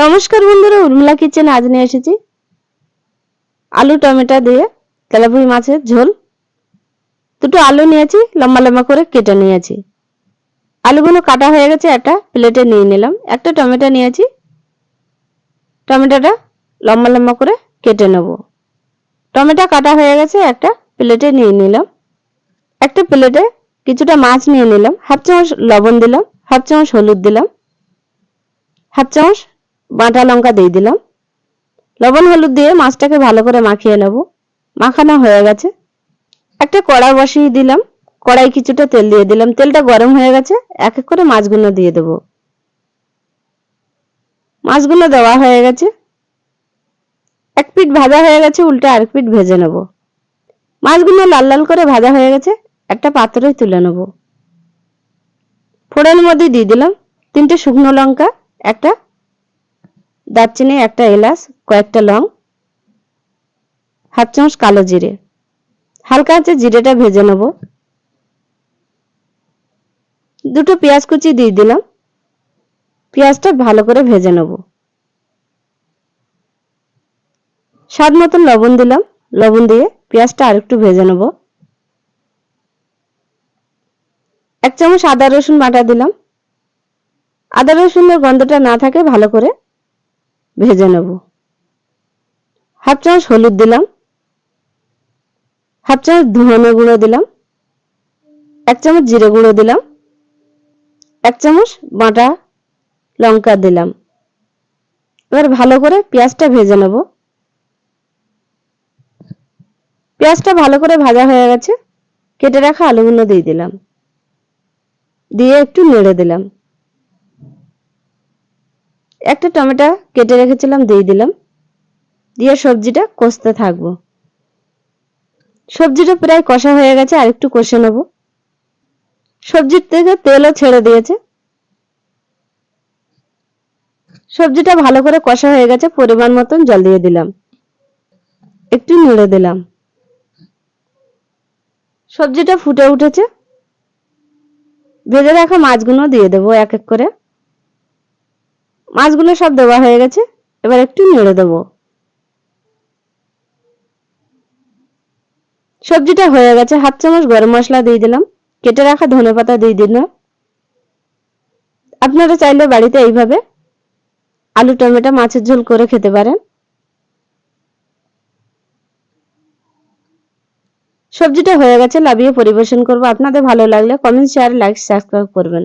নমস্কার বন্ধুরা, উর্মিলা কিচেন আজ নিয়ে এসেছি আলু, টমেটো দিয়ে তেলাপুরি মাছের ঝোল। দুটো আলু নিয়েছি, লম্বা লম্বা করে কেটে নিয়েছি। আলুগুলো কাটা হয়ে গেছে, একটা প্লেটে নিয়ে নিলাম। একটা টমেটো নিয়েছি, টমেটোটা লম্বা লম্বা করে কেটে নেব। টমেটো কাটা হয়ে গেছে, একটা প্লেটে নিয়ে নিলাম। একটা প্লেটে কিছুটা মাছ নিয়ে নিলাম, হাফ চামচ লবণ দিলাম, হাফ চামচ হলুদ দিলাম, হাফ চামচ বাটা লঙ্কা দিয়ে দিলাম। লবণ হলুদ দিয়ে মাছটাকে ভালো করে মাখিয়ে নেব। মাখানো হয়ে গেছে। একটা কড়া বসিয়ে দিলাম। কড়াই কিছুটা তেল দিয়ে দিলাম। তেলটা গরম হয়ে গেছে। এক এক করে মাছগুলো দিয়ে দেবো। মাছগুলো দেওয়া হয়ে গেছে। এক পিঠ ভাজা হয়ে গেছে। উল্টে আরেক পিঠ ভেজে নেব। মাছগুলো লাল লাল করে ভাজা হয়ে গেছে। একটা পাত্রে তুলে নেব। ফোড়নের মধ্যে দিয়ে দিলাম তিনটে শুকনো লঙ্কা, একটা দারচিনি একটা এলাচ, কয়েকটা লং, হাফ চামচ কালো জিরে। হালকা আছে জিরেটা ভেজে নেব, দুটো পেঁয়াজ কুচি দিয়ে দিলাম। পেঁয়াজটা ভালো করে ভেজে নেব। স্বাদ মতন লবণ দিলাম। লবণ দিয়ে পেঁয়াজটা আরেকটু ভেজে নেব। এক চামচ আদা রসুন বাটা দিলাম। আদা রসুনের গন্ধটা না থাকে ভালো করে ভেজে নেব। হাফ চামচ হলুদ দিলাম। হাফ চামচ ধনে গুঁড়ো দিলাম। এক চামচ জিরে গুঁড়ো দিলাম। এক চামচ বাটা লঙ্কা দিলাম। এবার ভালো করে পেঁয়াজটা ভেজে নেব। পেঁয়াজটা ভালো করে ভাজা হয়ে গেছে। কেটে রাখা আলুগুলো দিয়ে দিলাম। দিয়ে একটু নেড়ে দিলাম। একটা টমেটো কেটে রেখেছিলাম, দিয়ে দিলাম। দিয়ে সবজিটা কষতে থাকব। সবজিটা প্রায় কষা হয়ে গেছে, আর একটু কষে নেব। সবজির থেকে তেলও ছেড়ে দিয়েছে। সবজিটা ভালো করে কষা হয়ে গেছে, পরিমাণ মতন জল দিয়ে দিলাম। একটু নেড়ে দিলাম। সবজিটা ফুটে উঠেছে। ভেজে রাখা মাছগুলো দিয়ে দেবো এক এক করে। মাছগুলো সব দেওয়া হয়ে গেছে। এবার একটু নেড়ে দেবো। সবজিটা হয়ে গেছে। হাফ চামচ গরম মশলা দিয়ে দিলাম। কেটে রাখা ধনে পাতা দিয়ে দিলাম। আপনারা চাইলে বাড়িতে এইভাবে আলু, টমেটো মাছের ঝোল করে খেতে পারেন। সবজিটা হয়ে গেছে, লাভিয়ে পরিবেশন করব। আপনাদের ভালো লাগলে কমেন্ট শেয়ার লাইক সাবস্ক্রাইব করবেন।